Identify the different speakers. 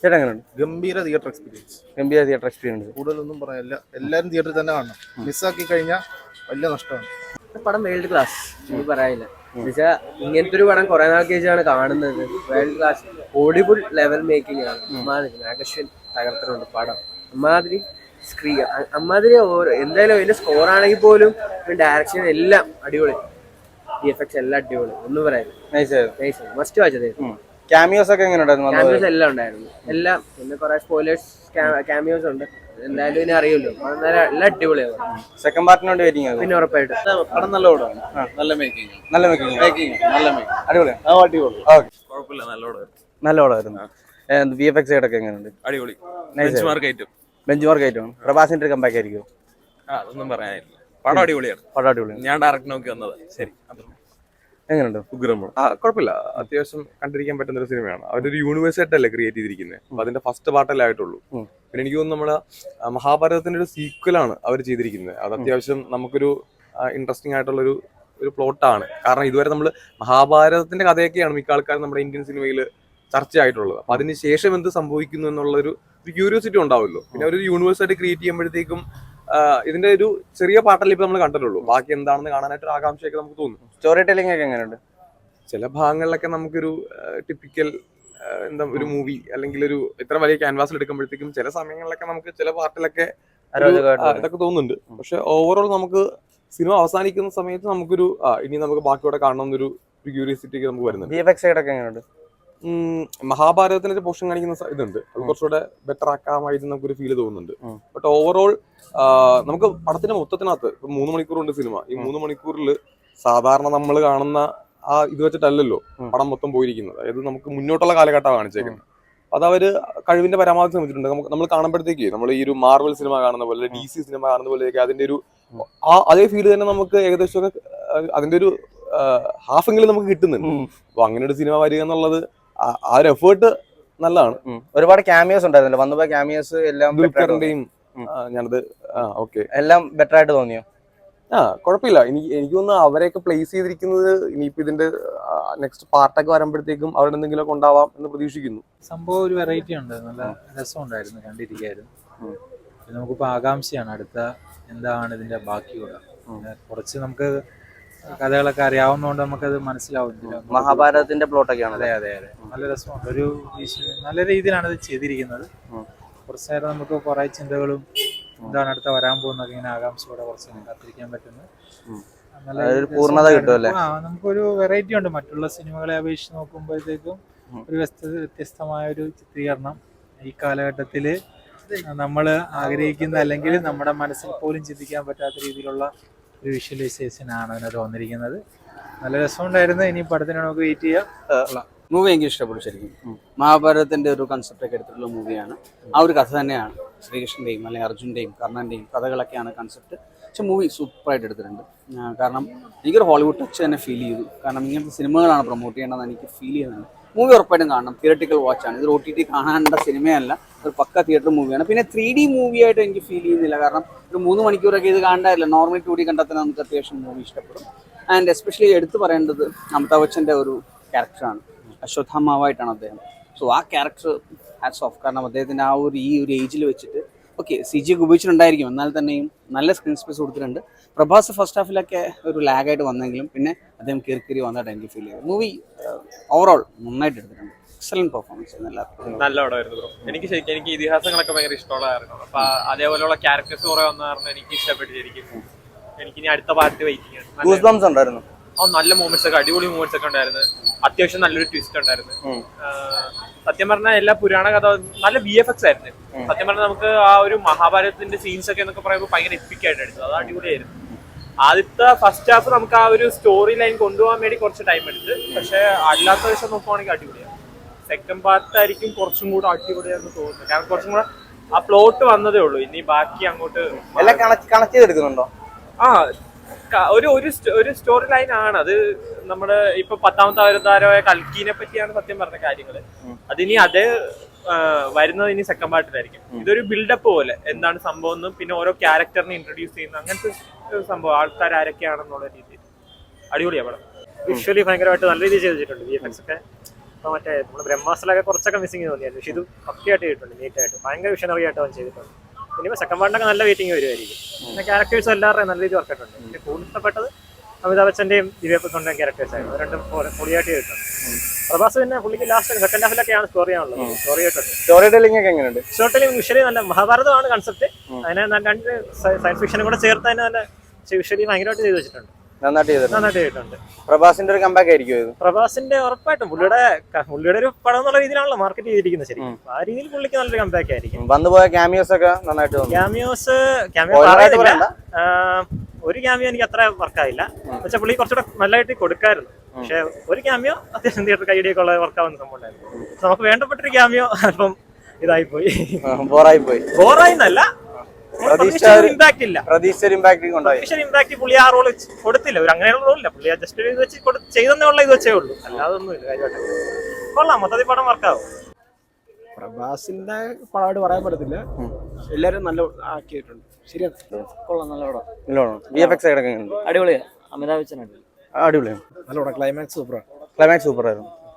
Speaker 1: ചേട്ടാ എങ്ങനെയുണ്ട്?
Speaker 2: ഗംഭീര തിയേറ്റർ എക്സ്പീരിയൻസ്
Speaker 1: ഗംഭീര തിയേറ്റർ എക്സ്പീരിയൻസ്
Speaker 2: കൂടുതലൊന്നും പറയാനില്ല എല്ലാവരും തിയേറ്ററിൽ തന്നെ കാണണം. മിസ്സാക്കി കഴിഞ്ഞാൽ വലിയ നഷ്ടമാണ്.
Speaker 3: പടം വേൾഡ് ക്ലാസ് ഇത് പറയാനില്ല. എന്നുവെച്ചാൽ ഇങ്ങനത്തെ ഒരു പടം കുറെ നാൾ ശേഷമാണ് കാണുന്നത്. World class audible level making ആണ്. അമ്മാതിരി നാഗശ്വൻ തകർത്തിട്ടുണ്ട് പടം. അമ്മാതിരി സ്ക്രീ അമ്മാതിരി ഓരോ എന്തായാലും അതിന്റെ സ്കോർ ആണെങ്കിൽ പോലും ഡയറക്ഷൻ എല്ലാം അടിപൊളി. ഡി എഫ് എല്ലാം അടിപൊളി. ഒന്നും പറയാനില്ല.
Speaker 1: Nice
Speaker 3: nice must watch it
Speaker 1: cameos ഒക്കെ എങ്ങനെ ഉണ്ടായിരുന്നു?
Speaker 3: ക്യാമിയോസ് എല്ലാം ഉണ്ടായിരുന്നു. എല്ലാം. പിന്നെ കുറെ സ്പോയിലേഴ്സ് ക്യാമിയോസ് ഉണ്ട്. എന്തായാലും ഇനി അറിയുമല്ലോ എല്ലാം അടിപൊളിയാണ്
Speaker 1: സെക്കൻഡ് പാർട്ടിന് വേണ്ടി വെയിറ്റിംഗ് ആകും
Speaker 3: പിന്നെ ഉറപ്പായിട്ട്.
Speaker 4: പടം നല്ല പടമാണ്. നല്ല മേക്കിംഗ്
Speaker 1: നല്ല മേക്കിംഗ്
Speaker 4: മേക്കിംഗ് നല്ല മേക്കിംഗ്
Speaker 1: അടിപൊളിയാണ്?
Speaker 4: ആ അടിപൊളി.
Speaker 1: ഓക്കെ.
Speaker 4: കുഴപ്പമില്ല നല്ല പടമായിരുന്നു.
Speaker 1: നല്ല പടമായിരുന്നു വി എഫ് എക്സ് ഒക്കെ എങ്ങനെയുണ്ട്?
Speaker 4: അടിപൊളി. Benchmark item
Speaker 1: benchmark ആയിട്ടും. പ്രഭാസിന്റെ കമ്പാക്ക് ആയിരിക്കും
Speaker 4: ആ അതൊന്നും പറയാനില്ല. പടം അടിപൊളിയാണ്
Speaker 1: പടം അടിപൊളിയാണ്
Speaker 4: ഞാൻ ഡയറക്റ്റ് നോക്കി വന്നത്. ശരി.
Speaker 1: എങ്ങനെയുണ്ട്?
Speaker 5: ഉഗ്രമാണ് ആ കുഴപ്പമില്ല. അത്യാവശ്യം കണ്ടിരിക്കാൻ പറ്റുന്ന ഒരു സിനിമയാണ്. അവരൊരു യൂണിവേഴ്സ് ആയിട്ടല്ലേ ക്രിയേറ്റ് ചെയ്തിരിക്കുന്നത് അപ്പൊ അതിന്റെ ഫസ്റ്റ് പാർട്ടല്ലേ ആയിട്ടുള്ളൂ. പിന്നെ എനിക്ക് തോന്നുന്നു നമ്മളെ മഹാഭാരതത്തിന്റെ ഒരു സീക്വലാണ് അവർ ചെയ്തിരിക്കുന്നത് അത് അത്യാവശ്യം നമുക്കൊരു ഇൻട്രസ്റ്റിംഗ് ആയിട്ടുള്ള ഒരു ഒരു പ്ലോട്ടാണ് കാരണം ഇതുവരെ നമ്മൾ മഹാഭാരതത്തിന്റെ കഥയൊക്കെയാണ് മിക്ക ആൾക്കാരും നമ്മുടെ ഇന്ത്യൻ സിനിമയിൽ ചർച്ചയായിട്ടുള്ളത്. അപ്പൊ അതിന് ശേഷം എന്ത് സംഭവിക്കുന്നു എന്നുള്ളൊരു ഒരു ക്യൂരിയോസിറ്റി ഉണ്ടാവുമല്ലോ. പിന്നെ ഒരു യൂണിവേഴ്സ് ആയിട്ട് ക്രിയേറ്റ് ചെയ്യുമ്പോഴത്തേക്കും ഇതിന്റെ ഒരു ചെറിയ പാട്ടല്ലേ ഇപ്പൊ നമ്മൾ കണ്ടിട്ടുള്ളൂ. ബാക്കി എന്താണെന്ന് കാണാനായിട്ട് ഒരു ആകാംക്ഷയൊക്കെ നമുക്ക് തോന്നും.
Speaker 1: സ്റ്റോറി ടെല്ലിംഗ് ഒക്കെ എങ്ങനെയുണ്ട്?
Speaker 5: ചില ഭാഗങ്ങളിലൊക്കെ നമുക്കൊരു ടിപ്പിക്കൽ എന്താ ഒരു മൂവി അല്ലെങ്കിൽ ഒരു ഇത്ര വലിയ ക്യാൻവാസിൽ എടുക്കുമ്പോഴത്തേക്കും ചില സമയങ്ങളിലൊക്കെ നമുക്ക് ചില പാർട്ടിലൊക്കെ ഇതൊക്കെ തോന്നുന്നുണ്ട്. പക്ഷെ ഓവറോൾ നമുക്ക് സിനിമ അവസാനിക്കുന്ന സമയത്ത് നമുക്കൊരു ഇനി നമുക്ക് ബാക്കിയോടെ കാണണം എന്നൊരു ക്യൂരിയോസിറ്റി ഒക്കെ നമുക്ക് വരുന്നുണ്ട്. മഹാഭാരതത്തിന്റെ ഒരു പോർഷൻ കാണിക്കുന്ന ഇതുണ്ട്. അത് കുറച്ചുകൂടെ ബെറ്റർ ആക്കാമായിട്ട് നമുക്കൊരു ഫീൽ തോന്നുന്നുണ്ട്. ബട്ട് ഓവറോൾ നമുക്ക് പടത്തിന്റെ മൊത്തത്തിനകത്ത് ഇപ്പൊ മൂന്ന് മണിക്കൂറുണ്ട് സിനിമ. ഈ മൂന്ന് മണിക്കൂറിൽ സാധാരണ നമ്മൾ കാണുന്ന ആ ഇത് വെച്ചിട്ടല്ലല്ലോ. പടം മൊത്തം പോയിരിക്കുന്നത്. അതായത് നമുക്ക് മുന്നോട്ടുള്ള കാലഘട്ടമാണ് കാണിച്ചേക്കുന്നത്. അത് അവർ കഴിവിന്റെ പരമാവധി ശ്രമിച്ചിട്ടുണ്ട്. നമുക്ക് നമ്മൾ കാണുമ്പോഴത്തേക്ക് നമ്മൾ ഈ ഒരു മാർവൽ സിനിമ കാണുന്ന പോലെ ഡി സി സിനിമ കാണുന്ന പോലെയൊക്കെ അതിന്റെ ഒരു ആ അതേ ഫീൽ തന്നെ നമുക്ക് ഏകദേശം അതിന്റെ ഒരു ഹാഫ് എങ്കിലും നമുക്ക് കിട്ടുന്നുണ്ട്. അപ്പൊ അങ്ങനെ ഒരു സിനിമ വരിക എന്നുള്ളത് ആ- ഒരു എഫേർട്ട് നല്ലതാണ്.
Speaker 1: ഒരുപാട് ക്യാമിയോസ് ഉണ്ടായിരുന്നല്ലോ. വന്നപ്പോ ക്യാമിയോസ് എല്ലാം.
Speaker 5: ദുൽഖറിന്റെയും ഞാനത് ആ ഓക്കെ
Speaker 1: എല്ലാം ബെറ്റർ ആയിട്ട് തോന്നിയോ?
Speaker 5: ആ കുഴപ്പമില്ല. എനിക്ക് എനിക്ക് തോന്നുന്നു അവരെയൊക്കെ പ്ലേസ് ചെയ്തിരിക്കുന്നത് ഇനിയിപ്പോ ഇതിന്റെ നെക്സ്റ്റ് പാർട്ടൊക്കെ വരുമ്പോഴത്തേക്കും അവിടെ എന്തെങ്കിലുമൊക്കെ ഉണ്ടാവാം എന്ന് പ്രതീക്ഷിക്കുന്നു.
Speaker 6: സംഭവം ഒരു വെറൈറ്റി ഉണ്ട് നല്ല രസമുണ്ടായിരുന്നു കണ്ടിരിക്കായിരുന്നു. നമുക്കിപ്പോൾ ആകാംക്ഷയാണ്. അടുത്ത എന്താണ് ഇതിന്റെ ബാക്കി കൂടെ? കുറച്ച് നമുക്ക് കഥകളൊക്കെ അറിയാവുന്നതുകൊണ്ട് നമുക്കത് മനസ്സിലാവും
Speaker 1: മഹാഭാരതത്തിന്റെ പ്ലോട്ട് ആണ്
Speaker 6: അതെ അതെ അതെ. നല്ല രസമുണ്ട്. ഒരു നല്ല രീതിയിലാണ് ഇത് ചെയ്തിരിക്കുന്നത്. കുറച്ചു നേരം നമുക്ക് കുറെ ചിന്തകളും എന്താണ് അടുത്ത വരാൻ പോകുന്നത് ഇങ്ങനെ ആകാംക്ഷയോടെ കുറച്ച് കാത്തിരിക്കാൻ പറ്റുന്നത്.
Speaker 1: പൂർണത കിട്ടുമല്ലേ?
Speaker 6: നമുക്കൊരു വെറൈറ്റി ഉണ്ട്. മറ്റുള്ള സിനിമകളെ അപേക്ഷിച്ച് നോക്കുമ്പോഴത്തേക്കും ഒരു വ്യത്യസ്തമായ ഒരു ചിത്രീകരണം. ഈ കാലഘട്ടത്തിൽ നമ്മൾ ആഗ്രഹിക്കുന്ന അല്ലെങ്കിൽ നമ്മുടെ മനസ്സിൽ പോലും ചിന്തിക്കാൻ പറ്റാത്ത രീതിയിലുള്ള ഒരു വിഷ്വലൈസേഷൻ ആണ് അതിനകത്ത് വന്നിരിക്കുന്നത്. നല്ല രസമുണ്ടായിരുന്നു. ഇനി പടത്തിന് നമുക്ക് വെയിറ്റ് ചെയ്യാം.
Speaker 7: മൂവി എനിക്ക് ഇഷ്ടപ്പെട്ടു ശരിക്കും. മഹാഭാരതത്തിന്റെ ഒരു കൺസെപ്റ്റ് ഒക്കെ എടുത്തിട്ടുള്ള മൂവിയാണ് ആ ഒരു കഥ തന്നെയാണ്. ശ്രീകൃഷ്ണന്റെയും അല്ലെങ്കിൽ അർജുന്റെയും കർണന്റെയും കഥകളൊക്കെയാണ് കൺസെപ്റ്റ് പക്ഷെ മൂവി സൂപ്പറായിട്ട് എടുത്തിട്ടുണ്ട്. കാരണം എനിക്കൊരു ഹോളിവുഡ് ടച്ച് തന്നെ ഫീൽ ചെയ്തു. കാരണം ഇങ്ങനത്തെ സിനിമകളാണ് പ്രൊമോട്ട് ചെയ്യേണ്ടതെന്ന് എനിക്ക് ഫീൽ ചെയ്യുന്നുണ്ട്. മൂവി ഉറപ്പായിട്ടും കാണണം. തിയേറ്ററിക്കൽ വാച്ചാണ് ഇത് ഒ ടി ടി കാണാനുള്ള സിനിമയല്ല. ഒരു പക്ക തിയേറ്റർ മൂവിയാണ് പിന്നെ ത്രീ ഡി മൂവിയായിട്ട് എനിക്ക് ഫീൽ ചെയ്യുന്നില്ല. കാരണം ഒരു മൂന്ന് മണിക്കൂറൊക്കെ ഇത് കാണാറില്ല നോർമൽ ടു ഡി കണ്ടാൽ നമുക്ക് അത്യാവശ്യം മൂവി ഇഷ്ടപ്പെടും. ആൻഡ് എസ്പെഷ്യലി എടുത്തു പറയേണ്ടത് അമിതാഭ് ബച്ചന്റെ ഒരു ക്യാരക്ടറാണ് അശ്വത്ഥാമാവായിട്ടാണ് അദ്ദേഹം. സോ ആ ക്യാരക്ടർ ഹാറ്റ്സ് ഓഫ് കാരണം അദ്ദേഹത്തിന്റെ ആ ഒരു ഈ ഒരു ഏജിൽ വെച്ചിട്ട് ഓക്കെ സി ജി ഒക്കെ ഉപയോഗിച്ചിട്ടുണ്ടായിരിക്കും. എന്നാൽ തന്നെയും നല്ല സ്ക്രീൻ സ്പേസ് കൊടുത്തിട്ടുണ്ട്. പ്രഭാസ് ഫസ്റ്റ് ഹാഫിലൊക്കെ ഒരു ലാഗായിട്ട് വന്നെങ്കിലും പിന്നെ അദ്ദേഹം കയറി കയറി വന്നതായിട്ട് എനിക്ക് ഫീൽ ചെയ്തു മൂവി ഓവറോൾ നന്നായിട്ട് എടുത്തിട്ടുണ്ട്. എക്സലന്റ് പെർഫോമൻസ് എല്ലാവർക്കും.
Speaker 8: നല്ല പടമായിരുന്നു ബ്രോ എനിക്ക് ശരിക്കും എനിക്ക് ഇതിഹാസങ്ങളൊക്കെ ഭയങ്കര ഇഷ്ടമുള്ള കാരണം അപ്പൊ അതേപോലെയുള്ള ക്യാരക്ടേഴ്സ് കുറെ വന്ന കാരണം എനിക്ക് ഇഷ്ടപ്പെട്ടു ശരിക്കും. എനിക്ക് ഇനി അടുത്ത പാർട്ട് വെയിറ്റിംഗ്
Speaker 1: ഉണ്ടായിരുന്നു.
Speaker 8: നല്ല മൂമെന്റ്സ് ഒക്കെ അടിപൊളി മൂമെന്റ്സ് ഒക്കെ ഉണ്ടായിരുന്നു. അത്യാവശ്യം നല്ലൊരു ട്വിസ്റ്റ് ഉണ്ടായിരുന്നു. സത്യം പറഞ്ഞാൽ എല്ലാ പുരാണ കഥ നല്ല വി എഫ് എക്സ് ആയിരുന്നു. സത്യം പറഞ്ഞാൽ നമുക്ക് ആ ഒരു മഹാഭാരതത്തിന്റെ സീൻസ് ഒക്കെ എന്നൊക്കെ പറയുമ്പോൾ ഭയങ്കര എപ്പിക് ആയിട്ട് എടുത്തു. അത് അടിപൊളിയായിരുന്നു. ആദ്യത്തെ ഫസ്റ്റ് ഹാഫ് നമുക്ക് ആ ഒരു സ്റ്റോറി ലൈൻ കൊണ്ടുപോകാൻ വേണ്ടി കുറച്ച് ടൈം എടുത്ത്. പക്ഷെ അല്ലാത്ത വശം നോക്കുവാണെങ്കിൽ അടിപൊളിയാണ് സെക്കൻഡ് പാർട്ട് ആയിരിക്കും കുറച്ചും കൂടെ അടിപൊളിയാണെന്ന് തോന്നുന്നു കാരണം കുറച്ചും കൂടെ ആ പ്ലോട്ട് വന്നതേ ഉള്ളൂ. ഇനി ബാക്കി അങ്ങോട്ട്
Speaker 1: എല്ലാം കണക്ട് ചെയ്തെടുക്കുന്നുണ്ടോ?
Speaker 8: ആ ഒരു ഒരു ഒരു സ്റ്റോറി ലൈൻ ആണ്. അത് നമ്മുടെ ഇപ്പൊ പത്താമത്തെ അവതാരമായ കൽക്കീനെ പറ്റിയാണ് സത്യം പറഞ്ഞ കാര്യങ്ങൾ. അതിനി അതേ വരുന്നത് ഇനി സെക്കൻഡ് പാർട്ടിലായിരിക്കും ഇതൊരു ബിൽഡപ്പ് പോലെ എന്താണ് സംഭവം എന്നും പിന്നെ ഓരോ ക്യാരക്ടറിനെ ഇൻട്രൊഡ്യൂസ് ചെയ്യുന്ന അങ്ങനത്തെ സംഭവം. ആൾക്കാർ ആരൊക്കെയാണെന്നുള്ള രീതിയിൽ. അടിപൊളിയാ പടം.
Speaker 9: വിഷ്വലി ഭയങ്കരമായിട്ട് നല്ല രീതിയിൽ ചെയ്തിട്ടുണ്ട് വി എഫ് എക്സ് ഒക്കെ. ഇപ്പൊ മറ്റേ നമ്മുടെ ബ്രഹ്മാസിലൊക്കെ കുറച്ചൊക്കെ മിസ്സിങ് തോന്നിയായിരുന്നു. പക്ഷെ ഇത് പക്കയായിട്ട് ചെയ്തിട്ടുണ്ട് നീറ്റായിട്ട് ഭയങ്കര വിഷനറി ആയിട്ട് അവൻ ചെയ്തിട്ടുണ്ട് ഇനിയിപ്പോ സെക്കൻഡ് പാർട്ടിനൊക്കെ നല്ല വെയിറ്റിംഗ് വരുമായിരിക്കും പിന്നെ ക്യാരക്ടേഴ്സ് എല്ലാവരുടെയും നല്ല രീതിയിൽ വർക്കായിട്ടുണ്ട് എനിക്ക് കൂടുതൽ ഇഷ്ടപ്പെട്ടത് അമിതാഭ് ബച്ചന്റെയും ദിവ്യ പക്കൊണ്ടേയും ക്യാരക്ടേഴ്സ് ആയിരുന്നു. രണ്ടും പൊളിയായിട്ട് ചെയ്തിട്ടുണ്ട്. പ്രഭാസ് പിന്നെ പുള്ളിക്ക് ലാസ്റ്റ് സെക്കൻഡ് ഹാഫിലൊക്കെയാണ് സ്റ്റോറി ആണുള്ളത് സ്റ്റോറി ആയിട്ടുണ്ട്.
Speaker 1: സ്റ്റോറി ടെലിംഗ് ഒക്കെ എങ്ങനെയുണ്ട്?
Speaker 9: സ്റ്റോറി ടെലിംഗ് വിഷ്വലി നല്ല മഹാഭാരതമാണ് കൺസെപ്റ്റ് അതിനെ രണ്ട് സയൻസ് ഫിക്ഷനും കൂടെ ചേർത്ത് തന്നെ നല്ല വിഷ്വലി ഭയങ്കരമായിട്ട് ചെയ്തു വെച്ചിട്ടുണ്ട്.
Speaker 1: നന്നായിട്ട് ചെയ്തിട്ടുണ്ട്.
Speaker 9: നന്നായിട്ട് ചെയ്തിട്ടുണ്ട്.
Speaker 1: പ്രഭാസിന്റെ ഒരു കമ്പാക്ക് ആയിരിക്കും ഇത്?
Speaker 9: പ്രഭാസിന്റെ ഉറപ്പായിട്ടും പുള്ളിയുടെ പുള്ളിയുടെ ഒരു പടം എന്നുള്ള രീതിയിലാണല്ലോ മാർക്കറ്റ് ചെയ്തിരിക്കുന്നത് ശരി ആ രീതിയിൽ പുള്ളിക്ക് നല്ലൊരു കമ്പാക്ക് ആയിരിക്കും.
Speaker 1: വന്നുപോയ ക്യാമിയോസ് ഒക്കെ നന്നായിട്ട്
Speaker 9: ക്യാമിയോസ് ക്യാമിയോ ഒരു ക്യാമിയോ എനിക്ക് അത്ര വർക്കായില്ല പക്ഷെ പുള്ളി കുറച്ചുകൂടെ നല്ലതായിട്ട് കൊടുക്കായിരുന്നു. പക്ഷെ ഒരു ക്യാമിയോ അത്യാവശ്യം തിയേറ്റർ കൈയടിയൊക്കെ ഉള്ള വർക്കാവുന്ന സംഭവം നമുക്ക് വേണ്ടപ്പെട്ടൊരു ക്യാമിയോ അല്പം
Speaker 1: പോയി
Speaker 9: ബോറായി
Speaker 1: പോയി
Speaker 9: ഇമ്പാക്ട് ഇല്ല.
Speaker 1: പ്രതീക്ഷ ഒരു ഇമ്പാക്ട് ഉണ്ടായി
Speaker 9: പ്രതീക്ഷ ഇമ്പാക്ട് പുള്ളി ആ റോൾ കൊടുത്തില്ല. ഒരു അങ്ങനെയുള്ള റോളില്ല പുള്ളി ജസ്റ്റ് ഇത് വെച്ച് ചെയ്തെന്നേ ഉള്ള ഇത് വെച്ചേ ഉള്ളൂ. അല്ലാതെ ഒന്നുമില്ല കാര്യമായിട്ട്. കൊള്ളാം. മൊത്തത്തിൽ പടം വർക്കാവും
Speaker 10: പ്രഭാസിന്റെ പടമായിട്ട് പറയാൻ പറ്റത്തില്ല. എല്ലാരും നല്ല ആക്കിയിട്ടുണ്ട്. ശരിയാണ്.
Speaker 11: കൊള്ളാം. നല്ല പടം.
Speaker 1: എങ്ങനെയുണ്ട്
Speaker 11: അമിതാഭ് ബച്ചൻ അടിപൊളി.
Speaker 1: അടിപൊളിയാണ്.
Speaker 10: നല്ല പടം ക്ലൈമാക്സ് സൂപ്പറാണ്.
Speaker 1: ക്ലൈമാക്സ് സൂപ്പർ ആയിരുന്നു